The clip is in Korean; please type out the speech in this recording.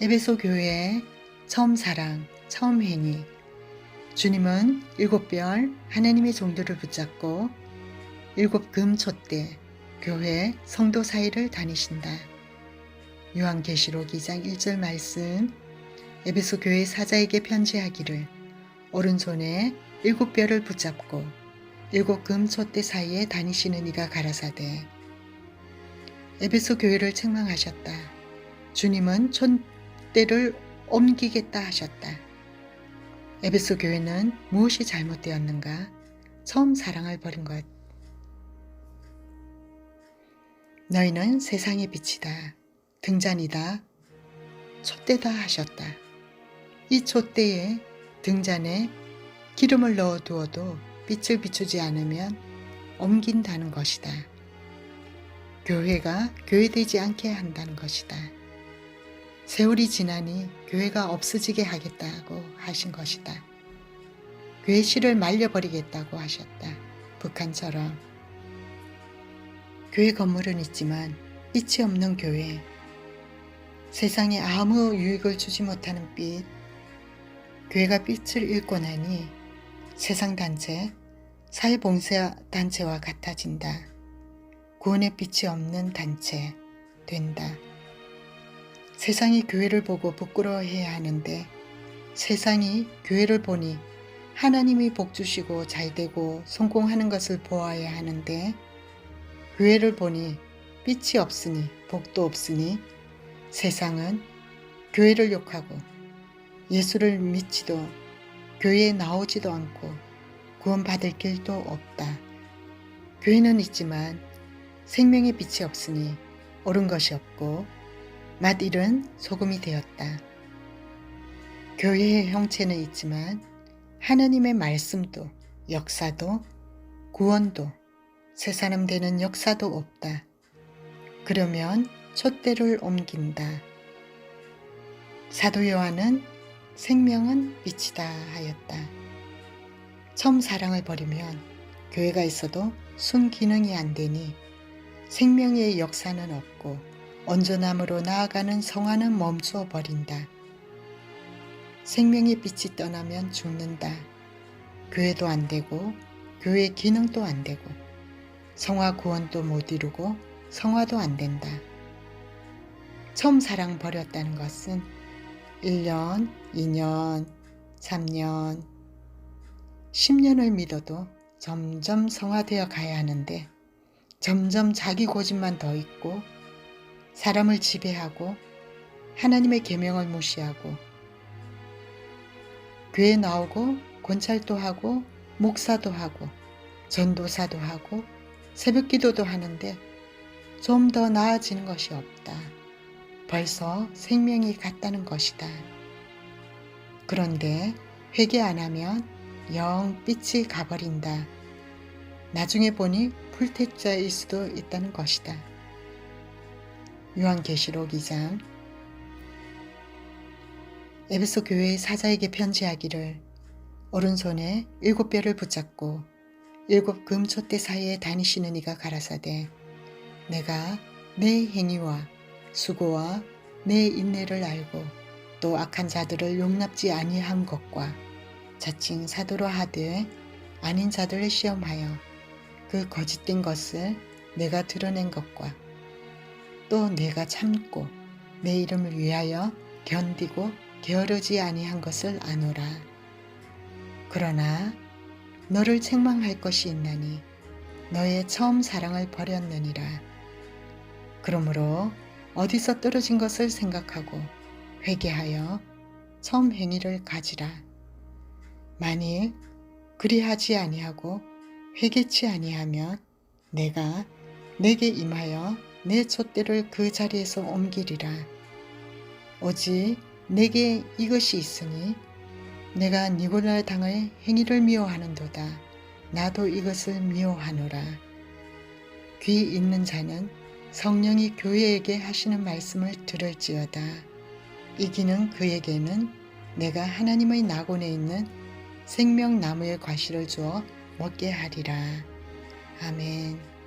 에베소 교회의 처음 사랑, 처음 행위. 주님은 일곱 별 하나님의 종들을 붙잡고 일곱 금 촛대 교회 성도 사이를 다니신다. 요한계시록 2장 1절 말씀 에베소 교회 사자에게 편지하기를 오른손에 일곱 별을 붙잡고 일곱 금 촛대 사이에 다니시는 이가 가라사대 에베소 교회를 책망하셨다. 주님은 촛 대를 옮기겠다 하셨다. 에베소 교회는 무엇이 잘못되었는가? 처음 사랑을 버린 것. 너희는 세상의 빛이다. 등잔이다. 촛대다 하셨다. 이 촛대에 등잔에 기름을 넣어 두어도 빛을 비추지 않으면 옮긴다는 것이다. 교회가 교회되지 않게 한다는 것이다. 세월이 지나니 교회가 없어지게 하겠다고 하신 것이다. 교회 씨를 말려버리겠다고 하셨다. 북한처럼. 교회 건물은 있지만 빛이 없는 교회. 세상에 아무 유익을 주지 못하는 빛. 교회가 빛을 잃고 나니 세상 단체, 사회봉사 단체와 같아진다. 구원의 빛이 없는 단체 된다. 세상이 교회를 보고 부끄러워해야 하는데 세상이 교회를 보니 하나님이 복 주시고 잘 되고 성공하는 것을 보아야 하는데 교회를 보니 빛이 없으니 복도 없으니 세상은 교회를 욕하고 예수를 믿지도 교회에 나오지도 않고 구원받을 길도 없다. 교회는 있지만 생명의 빛이 없으니 옳은 것이 없고 맛일은 소금이 되었다. 교회의 형체는 있지만 하나님의 말씀도 역사도 구원도 새 사람 되는 역사도 없다. 그러면 촛대를 옮긴다. 사도 요한은 생명은 빛이다 하였다. 처음 사랑을 버리면 교회가 있어도 순기능이 안 되니 생명의 역사는 없고 온전함으로 나아가는 성화는 멈추어 버린다. 생명의 빛이 떠나면 죽는다. 교회도 안 되고 교회 기능도 안 되고 성화 구원도 못 이루고 성화도 안 된다. 처음 사랑 버렸다는 것은 1년, 2년, 3년, 10년을 믿어도 점점 성화되어 가야 하는데 점점 자기 고집만 더 있고 사람을 지배하고 하나님의 계명을 무시하고 교회 나오고 권찰도 하고 목사도 하고 전도사도 하고 새벽 기도도 하는데 좀 더 나아지는 것이 없다. 벌써 생명이 갔다는 것이다. 그런데 회개 안 하면 영 빛이 가버린다. 나중에 보니 풀택자일 수도 있다는 것이다. 요한계시록 2장. 에베소 교회의 사자에게 편지하기를 오른손에 일곱 별을 붙잡고 일곱 금촛대 사이에 다니시는 이가 가라사대 내가 내 행위와 수고와 내 인내를 알고 또 악한 자들을 용납지 아니한 것과 자칭 사도로 하되 아닌 자들을 시험하여 그 거짓된 것을 내가 드러낸 것과 또 내가 참고 내 이름을 위하여 견디고 게으르지 아니한 것을 아노라. 그러나 너를 책망할 것이 있나니 너의 처음 사랑을 버렸느니라. 그러므로 어디서 떨어진 것을 생각하고 회개하여 처음 행위를 가지라. 만일 그리하지 아니하고 회개치 아니하면 내가 내게 임하여 내 촛대를 그 자리에서 옮기리라. 오직 내게 이것이 있으니 내가 니골라 당의 행위를 미워하는도다. 나도 이것을 미워하노라. 귀 있는 자는 성령이 교회에게 하시는 말씀을 들을지어다. 이기는 그에게는 내가 하나님의 낙원에 있는 생명나무의 과실을 주어 먹게 하리라. 아멘.